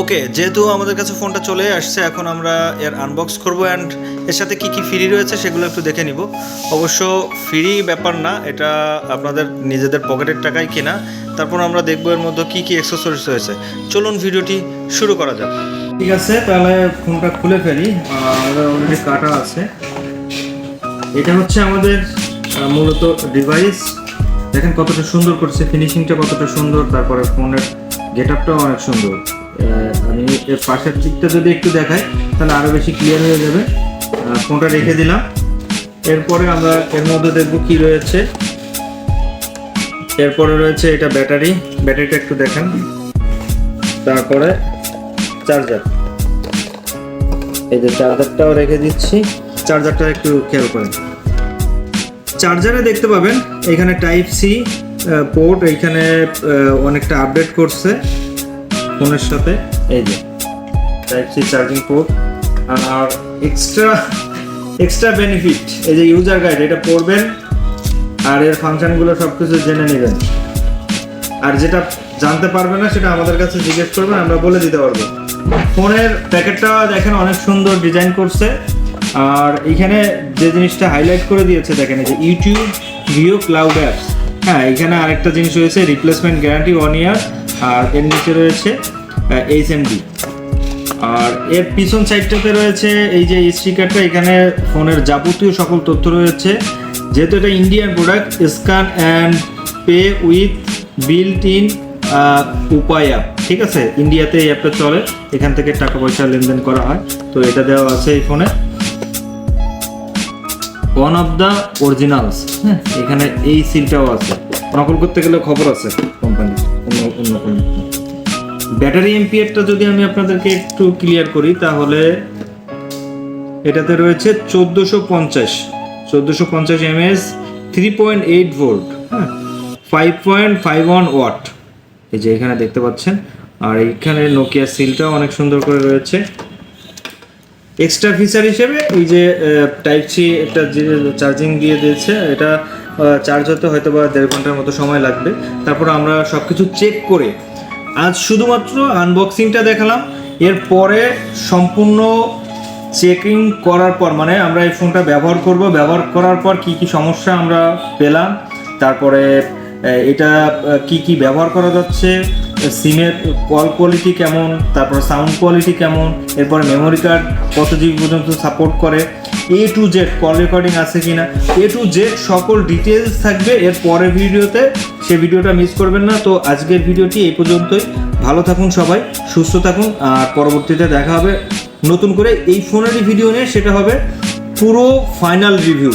ওকে, যেহেতু আমাদের কাছে ফোনটা চলে আসছে, এখন আমরা এর আনবক্স করব অ্যান্ড এর সাথে কি কি ফ্রি রয়েছে সেগুলো একটু দেখে নিব। অবশ্য ফ্রি ব্যাপার না, এটা আপনাদের নিজেদের পকেটের টাকায় কিনা। তারপর আমরা দেখব এর মধ্যে কি কি অ্যাক্সেসরিজ রয়েছে। চলুন ভিডিওটি শুরু করা যাক। ঠিক আছে, তাহলে ফোনটা খুলে ফেলি। আমাদের অলরেডি কাটা আছে। এটা হচ্ছে আমাদের মূলত ডিভাইস দেখেন কতটা সুন্দর করছে ফিনিশিংটা কতটা সুন্দর, তারপরে ফোনের গেট আপটাও অনেক সুন্দর। আমি এর পাশের দিকটা যদি একটু দেখাই, তাহলে আরও বেশি ক্লিয়ার হয়ে যাবে। ফোনটা রেখে দিলাম। এরপরে আমরা এর মধ্যে দেখব কি রয়েছে। এরপরে রয়েছে এটা ব্যাটারি। ব্যাটারিটা একটু দেখেন। তারপরে চার্জার। এই যে চার্জারটাও রেখে দিচ্ছি। চার্জারটা একটু খেয়াল করেন। চার্জারে দেখতে পাবেন, এখানে টাইপ সি পোর্ট এইখানে অনেকটা আপডেট করছে ফোনের সাথে। এই যে টাইপ সি চার্জিং পোর্ট আর এক্সট্রা এক্সট্রা বেনিফিট এই যে ইউজার গাইড এটা পড়বেন আর এর ফাংশনগুলো সব কিছু জেনে নেবেন। আর যেটা জানতে পারবে না, সেটা আমাদের কাছে জিজ্ঞেস করবেন, আমরা বলে দিতে পারব। ফোনের প্যাকেটটা দেখেন অনেক সুন্দর ডিজাইন করছে। আর এখানে যে জিনিসটা হাইলাইট করে দিয়েছে, দেখেন এই যে ইউটিউব ভিও ক্লাউড অ্যাপস হ্যাঁ এখানে আরেকটা জিনিস রয়েছে রিপ্লেসমেন্ট গ্যারান্টি ওয়ান ইয়ার আর এর নিচে রয়েছে এইচ আর এর পিছন সাইডটাতে রয়েছে, এই যে স্টিকারটা এখানে ফোনের যাবতীয় সকল তথ্য রয়েছে। যেহেতু এটা Indian product scan and pay with built in UPI app ঠিক আছে? ইন্ডিয়াতে এই অ্যাপটা চলে, এখান থেকে টাকা পয়সা লেনদেন করা হয়। তো এটা দেওয়া আছে এই ফোনে। ওয়ান অফ দ্য অরিজিনালস হ্যাঁ এখানে এই সিলটাও আছে। নকল করতে গেলে খবর আছে কোম্পানি অন্য অন্য কোনো। ব্যাটারি এমপিয়ারটা যদি আমি আপনাদেরকে একটু ক্লিয়ার করি, তাহলে এটাতে রয়েছে চোদ্দোশো পঞ্চাশ। চোদ্দোশো পঞ্চাশ MS three point eight volt হ্যাঁ five point five one watt এই যে এখানে দেখতে পাচ্ছেন। আর এইখানে নোকিয়া সিলটাও অনেক সুন্দর করে রয়েছে। এক্সট্রা ফিচার হিসেবে এই যে টাইপ সি একটা চার্জিং দিয়ে দিয়েছে, এটা চার্জ হতে হয়তো বা দেড় ঘণ্টার মতো সময় লাগবে। তারপর আমরা সব কিছু চেক করে আজ শুধুমাত্র আনবক্সিংটা দেখালাম। এরপরে সম্পূর্ণ চেকিং করার পর মানে আমরা এই ফোনটা ব্যবহার করব, ব্যবহার করার পর কি কি সমস্যা আমরা পেলাম, তারপরে এটা কি কি ব্যবহার করা যাচ্ছে সিমের কল কোয়ালিটি কেমন, তারপর সাউন্ড কোয়ালিটি কেমন, এরপরে মেমোরি কার্ড কত জিবি পর্যন্ত সাপোর্ট করে A to Z call recording আছে কিনা এ টু জেড সকল ডিটেলস থাকবে, এর পরের ভিডিওতে সে ভিডিওটা মিস করবেন না। তো আজকের ভিডিওটি এই পর্যন্তই। ভালো থাকুন সবাই, সুস্থ থাকুন, আর পরবর্তীতে দেখা হবে নতুন করে। এই ফোনেরই ভিডিও নিয়ে, সেটা হবে পুরো ফাইনাল রিভিউ